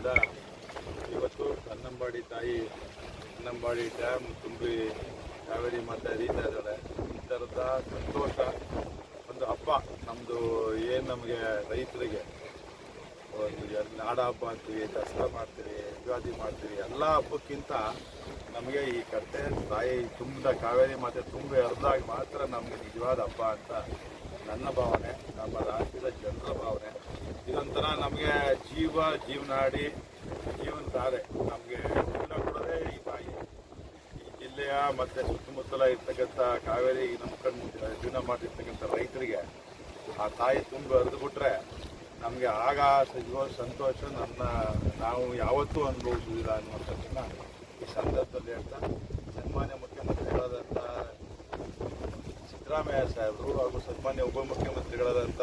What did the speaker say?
ಆಶೀರ್ವಾದದಿಂದ ಇವತ್ತು ಕನ್ನಂಬಾಡಿ ತಾಯಿ ಕನ್ನಂಬಾಡಿ ಡ್ಯಾಮ್ ತುಂಬಿ ಕಾವೇರಿ ಮಾತೆ ಹರಿತಾ ಇದ್ದಾಳೆ ಈ ಥರದ ಸಂತೋಷ, ಒಂದು ಹಬ್ಬ ನಮ್ಮದು ಏನು ನಮಗೆ ರೈತರಿಗೆ. ಒಂದು ನಾಡ ಹಬ್ಬ ಅಂತೀವಿ, ದಸರಾ ಮಾಡ್ತೀವಿ, ಯುಗಾದಿ ಮಾಡ್ತೀವಿ, ಎಲ್ಲ ಹಬ್ಬಕ್ಕಿಂತ ನಮಗೆ ಈ ಕಟ್ಟೆ ತಾಯಿ ತುಂಬಿದ ಕಾವೇರಿ ಮಾತೆ ತುಂಬಿ ಹರಿದಾಗ ಮಾತ್ರ ನಮಗೆ ನಿಜವಾದ ಹಬ್ಬ ಅಂತ ನನ್ನ ಭಾವನೆ. ನಮ್ಮ ಇದೊಂಥರ ನಮಗೆ ಜೀವ, ಜೀವನಾಡಿ ಜೀವನ ತಾರೆ ನಮಗೆ ಜೀವನ ಕೊಡೋದೇ ಈ ತಾಯಿ, ಈ ಜಿಲ್ಲೆಯ ಮತ್ತೆ ಸುತ್ತಮುತ್ತಲ ಇರ್ತಕ್ಕಂಥ ಕಾವೇರಿ ನಮ್ಮ ಕಣ್ಣು ಜೀವನ ಮಾಡಿರ್ತಕ್ಕಂಥ ರೈತರಿಗೆ ಆ ತಾಯಿ ತುಂಬ ಹರಿದು ಬಿಟ್ರೆ ನಮಗೆ ಆಗ ಸಿಗುವ ಸಂತೋಷ ನನ್ನ ನಾವು ಯಾವತ್ತೂ ಅನುಭವಿಸುವುದಿಲ್ಲ ಅನ್ನುವಂಥದ್ದನ್ನ ಈ ಸಂದರ್ಭದಲ್ಲಿ ಹೇಳ್ತಾ ಸನ್ಮಾನ್ಯ ಮುಖ್ಯಮಂತ್ರಿಗಳಾದಂಥ ಸಿದ್ದರಾಮಯ್ಯ ಸಾಹೇಬರು ಹಾಗೂ ಸನ್ಮಾನ್ಯ ಉಪಮುಖ್ಯಮಂತ್ರಿಗಳಾದಂಥ